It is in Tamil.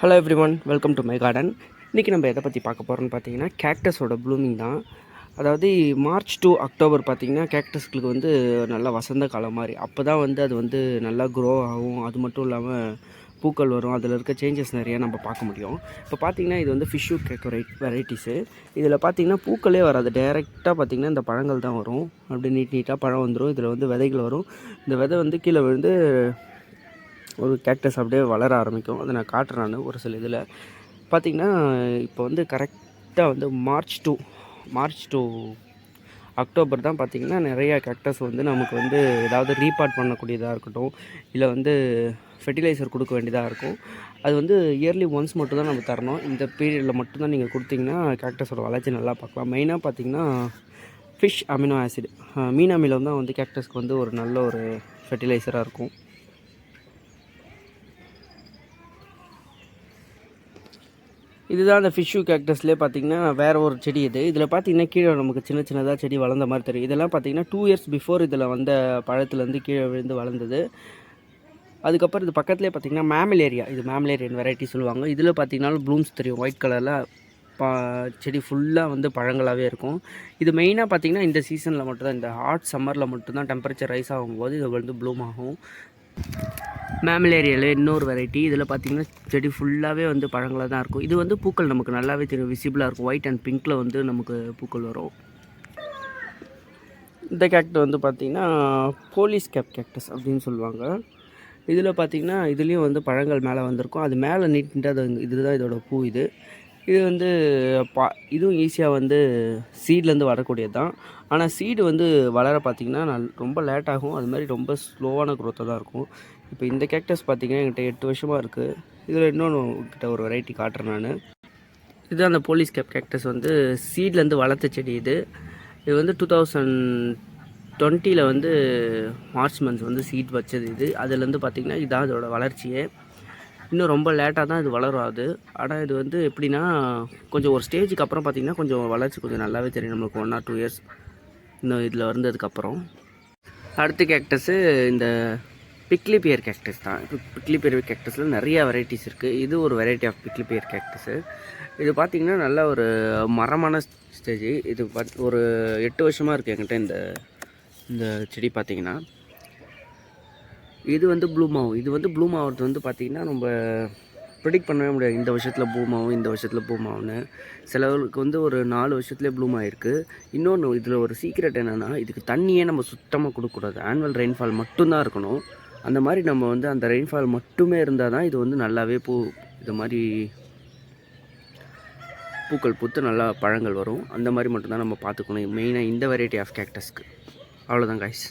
Hello everyone welcome to my garden இன்றைக்கி நம்ம எதை பற்றி பார்க்க போகிறோம்னு பார்த்தீங்கன்னா கேக்டஸோட ப்ளூமிங் தான். அதாவது மார்ச் டு அக்டோபர் பார்த்தீங்கன்னா கேக்டஸ்களுக்கு வந்து நல்லா வசந்த காலம் மாதிரி. அப்போ தான் வந்து அது வந்து நல்லா க்ரோ ஆகும். அது மட்டும் இல்லாமல் பூக்கள் வரும். அதில் இருக்க சேஞ்சஸ் நிறையா நம்ம பார்க்க முடியும். இப்போ பார்த்தீங்கன்னா இது வந்து ஃபிஷ்ஷு கேக் வெரைட்டிஸு இதில் பார்த்தீங்கன்னா பூக்களே வராது. டைரெக்டாக பார்த்தீங்கன்னா இந்த பழங்கள் தான் வரும். அப்படியே நீட் நீட்டாக பழம் வந்துடும் இதில் வந்து விதைகள் வரும். இந்த விதை வந்து கீழே விழுந்து ஒரு கேக்டஸ் அப்படியே வளர ஆரம்பிக்கும். அதை நான் காட்டுறேன் நான் ஒரு சில இதில். பார்த்திங்கன்னா இப்போ வந்து கரெக்டாக வந்து March to March to October தான் பார்த்திங்கன்னா நிறையா கேக்டஸ் வந்து நமக்கு வந்து ஏதாவது ரீபார்ட் பண்ணக்கூடியதாக இருக்கட்டும் இல்லை வந்து ஃபெர்டிலைசர் கொடுக்க வேண்டியதாக இருக்கும். அது வந்து இயர்லி ஒன்ஸ் மட்டும் தான் நம்ம தரணும். இந்த பீரியடில் மட்டும்தான் நீங்கள் கொடுத்தீங்கன்னா கேக்டஸோட வளர்ச்சி நல்லா பார்க்கலாம். மெயினாக பார்த்தீங்கன்னா ஃபிஷ் அமினோ ஆசிட் மீன் அமிலம் தான் வந்து கேக்டஸ்க்கு வந்து ஒரு நல்ல ஒரு ஃபெர்டிலைசராக இருக்கும். இதுதான் அந்த ஃபிஷ்ஷு கேக்டஸ்லேயே பார்த்தீங்கன்னா வேறு ஒரு செடி இது. இதில் பார்த்தீங்கன்னா கீழே நமக்கு சின்ன சின்னதாக செடி வளர்ந்த மாதிரி தெரியும். இதெல்லாம் பார்த்தீங்கன்னா டூ இயர்ஸ் பிஃபோர் இதில் வந்த பழத்துலேருந்து கீழே விழுந்து வளர்ந்தது. அதுக்கப்புறம் இது பக்கத்துலேயே பார்த்தீங்கன்னா மேமலேரியா இது மேமலேரியன் வெரைட்டி சொல்லுவாங்க. இதில் பார்த்தீங்கன்னா ப்ளூம்ஸ் தெரியும். ஒயிட் கலரில் பா செடி ஃபுல்லாக வந்து பழங்களாகவே இருக்கும். இது மெயினாக பார்த்திங்கன்னா இந்த சீசனில் மட்டும்தான் இந்த ஹாட் சம்மரில் மட்டும்தான் டெம்பரேச்சர் ரைஸ் ஆகும்போது இது வந்து ப்ளூம் ஆகும். மேமலேரியாவில் இன்னொரு வெரைட்டி இதில் பார்த்தீங்கன்னா செடி ஃபுல்லாகவே வந்து பழங்களாக தான் இருக்கும். இது வந்து பூக்கள் நமக்கு நல்லாவே தெரியும். விசிபிளாக இருக்கும். ஒயிட் அண்ட் பிங்க்கில் வந்து நமக்கு பூக்கள் வரும். இந்த கேக்ட் வந்து பார்த்திங்கன்னா போலீஸ் கேப் கேக்டஸ் அப்படின்னு சொல்லுவாங்க. இதில் பார்த்திங்கன்னா இதுலேயும் வந்து பழங்கள் மேலே வந்திருக்கும். அது மேலே நீட்டு அது இதுதான் இதோட பூ இது. இது வந்து பா இதுவும் ஈஸியாக வந்து சீட்லேருந்து வரக்கூடியது தான். ஆனால் சீடு வந்து வளர பார்த்திங்கன்னா நல் ரொம்ப லேட் ஆகும். அது மாதிரி ரொம்ப ஸ்லோவான க்ரோத்தாக தான் இருக்கும். இப்போ இந்த கேக்டஸ் பார்த்திங்கன்னா என்கிட்ட எட்டு வருஷமாக இருக்குது இதில் இன்னொன்று கிட்ட ஒரு வெரைட்டி காட்டுறேன் நான். இது அந்த போலீஸ் கேப் கேக்டஸ் வந்து சீட்லேருந்து வளர்த்த செடி இது. இது வந்து டூ தௌசண்ட் டுவெண்ட்டியில் வந்து மார்ச் மந்த்ஸ் வந்து சீட் வச்சது இது. அதுலேருந்து பார்த்திங்கன்னா இதுதான் அதோடய வளர்ச்சியே. இன்னும் ரொம்ப லேட்டாக தான் இது வளரும் அது. ஆனால் இது வந்து எப்படின்னா கொஞ்சம் ஒரு ஸ்டேஜுக்கு அப்புறம் பார்த்திங்கன்னா கொஞ்சம் வளர்ச்சி கொஞ்சம் நல்லாவே தெரியும் நம்மளுக்கு ஒன் ஆர் டூ இயர்ஸ் இன்னும் இதில் வந்ததுக்கப்புறம் அடுத்த கேக்டஸு இந்த பிக்லி பியர் கேக்டஸ் தான். இப்போ பிக்லி பியர் கேக்டஸில் நிறையா வெரைட்டிஸ் இருக்குது இது ஒரு variety of prickly pear cactus இது பார்த்திங்கன்னா நல்ல ஒரு மரமான ஸ்டேஜ் இது பத் ஒரு எட்டு வருஷமாக இருக்குது என்கிட்ட இந்த இந்த செடி பார்த்திங்கன்னா இது வந்து ப்ளூம் இது வந்து ப்ளூம் ஆகிறது வந்து பார்த்திங்கன்னா நம்ம ப்ரிடிக்ட் பண்ணவே முடியாது. இந்த வருஷத்தில் ப்ளூம் ஆகும் இந்த வருஷத்தில் ப்ளூம் ஆகும்னு சிலவர்களுக்கு வந்து ஒரு நாலு வருஷத்துலேயே ப்ளூம் ஆகிருக்கு இன்னொன்று இதில் ஒரு சீக்ரெட் என்னென்னா இதுக்கு தண்ணியே நம்ம சுத்தமாக கொடுக்கக்கூடாது ஆனுவல் ரெயின்ஃபால் மட்டும்தான் இருக்கணும். அந்த மாதிரி நம்ம வந்து அந்த ரெயின்ஃபால் மட்டுமே இருந்தால் தான் இது வந்து நல்லாவே பூ இது மாதிரி பூக்கள் பூத்து நல்லா பழங்கள் வரும். அந்த மாதிரி மட்டும்தான் நம்ம பார்த்துக்கணும். மெயினாக இந்த வெரைட்டி ஆஃப் கேக்டஸ்க்கு அவ்வளோதான் காய்ஸ்